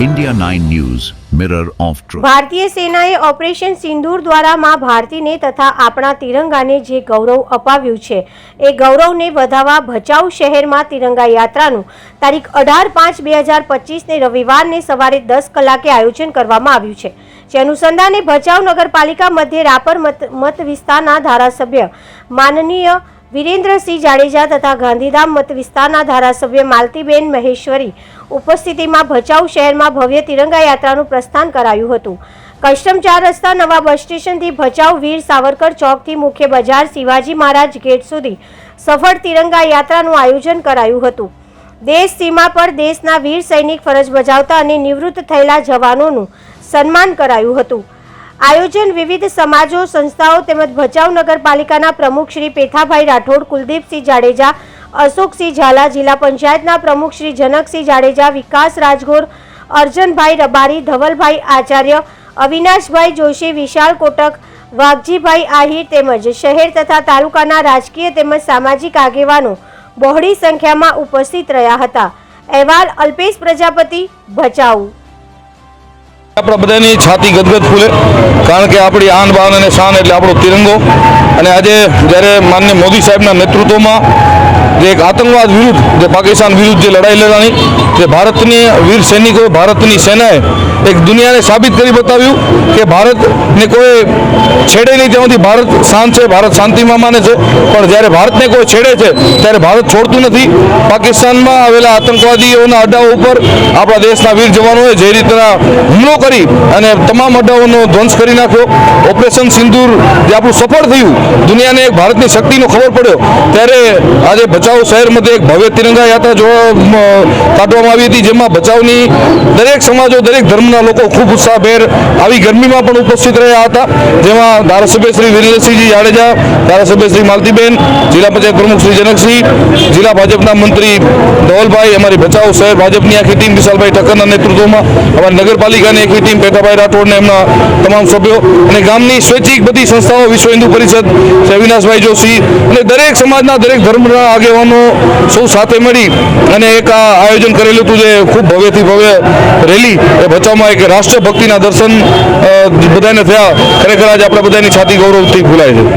India 9 News, Mirror of Truth. ભારતીય સેનાએ operation સિંદૂર દ્વારા માં ભારતીને તથા આપણા તિરંગાને જે ગૌરવ અપાવ્યું છે એ ગૌરવને વધાવવા ભચાઉ શહેરમાં તિરંગા યાત્રાનું તારીખ અઢાર પાંચ બે હજાર પચીસને રવિવારને સવારે દસ કલાકે આયોજન કરવામાં આવ્યું છે જે અનુસંધાને ભચાઉ નગરપાલિકા મધ્યે રાપર મત મત વિસ્તારના ધારાસભ્ય માનનીય વિરેન્દ્રસિંહ જાડેજા તથા ગાંધીધામ મત વિસ્તારના ધારાસભ્ય માલતીબેન મહેશ્વરી ઉપસ્થિતિમાં ભચાઉ શહેરમાં ભવ્ય તિરંગા યાત્રાનું પ્રસ્થાન કરાયું હતું. કસ્ટમ ચાર રસ્તા નવા બસ સ્ટેશનથી ભચાઉ વીર સાવરકર ચોકથી મુખ્ય બજાર શિવાજી મહારાજ ગેટ સુધી સફળ તિરંગા યાત્રાનું આયોજન કરાયું હતું. દેશ સીમા પર દેશના વીર સૈનિક ફરજ બજાવતા અને નિવૃત્ત થયેલા જવાનોનું સન્માન કરાયું હતું. આયોજન વિવિધ સમાજો, સંસ્થાઓ તેમજ ભચાઉ નગરપાલિકાના પ્રમુખ શ્રી પેથાભાઈ રાઠોડ, કુલદીપસિંહ જાડેજા અશોકસિંહ ઝાલા જિલ્લા પંચાયતના પ્રમુખ શ્રી જનકસિંહ જાડેજા, વિકાસ રાજગોર, અર્જનભાઈ રબારી, ધવલભાઈ આચાર્ય, અવિનાશભાઈ જોશી, વિશાલ કોટક, વાઘજીભાઈ આહિર તેમજ શહેર તથા તાલુકાના રાજકીય તેમજ સામાજિક આગેવાનો બહોળી સંખ્યામાં ઉપસ્થિત રહ્યા હતા. અહેવાલ અલ્પેશ પ્રજાપતિ, ભચાઉ. આપણા બધાની છાતી ગદગદ ફૂલે, કારણ કે આપણી આન બાન અને શાન એટલે આપણો તિરંગો. અને આજે જ્યારે માન્ય મોદી સાહેબના નેતૃત્વમાં જે એક આતંકવાદ વિરુદ્ધ, જે પાકિસ્તાન વિરુદ્ધ જે લડાઈ લડાણી જે ભારતની વીર સૈનિકો, ભારતની સેનાએ એક દુનિયાને સાબિત કરી બતાવ્યું કે ભારતને કોઈ છેડે નહીં ત્યાંથી ભારત શાંત છે, ભારત શાંતિમાં માને છે. પણ જ્યારે ભારતને કોઈ છેડે છે, ત્યારે ભારત છોડતું નથી. પાકિસ્તાનમાં આવેલા આતંકવાદીઓના અડ્ડાઓ ઉપર આપણા દેશના વીર જવાનોએ જે રીતના હુમલો કરી અને તમામ અડ્ડાઓનો ધ્વંસ કરી નાખ્યો. ઓપરેશન સિંદૂર જે આપણું સફળ થયું, દુનિયાને એક ભારતની શક્તિનો ખબર પડ્યો. ત્યારે આજે ભચાઉ શહેર મધ્યે એક ભવ્ય તિરંગા યાત્રા જોવા કાઢવામાં આવી હતી, જેમાં ભચાઉની દરેક સમાજો, દરેક ધર્મના લોકો ખૂબ ઉત્સાહભેર આવી ગરમીમાં પણ ઉપસ્થિત રહ્યા હતા. જેમાં ધારાસભ્ય શ્રી વિરેન્દ્રસિંહજી જાડેજા, ધારાસભ્ય શ્રી માલતીબેન, જિલ્લા પંચાયત પ્રમુખ શ્રી જનકસિંહ, જિલ્લા ભાજપના મંત્રી ધવલભાઈ, અમારી ભચાઉ શહેર ભાજપની આખી ટીમ વિશાલભાઈ ઠક્કરના નેતૃત્વમાં, અમારી નગરપાલિકાની આખી ટીમ પેટાભાઈ રાઠોડને એમના તમામ સભ્યો અને ગામની સ્વૈચ્છિક બધી સંસ્થાઓ, વિશ્વ હિન્દુ પરિષદ અવિનાશભાઈ જોશી અને દરેક સમાજના, દરેક ધર્મના આગેવાનો સૌ સાથે મળી અને એક આયોજન કરેલું હતું જે ખૂબ ભવ્યથી ભવ્ય રેલી એ ભચાઉમાં એક રાષ્ટ્રભક્તિના દર્શન બધાને થયા. ખરેખર આજે આપણા બધાની છાતી ગૌરવથી ફૂલાય છે.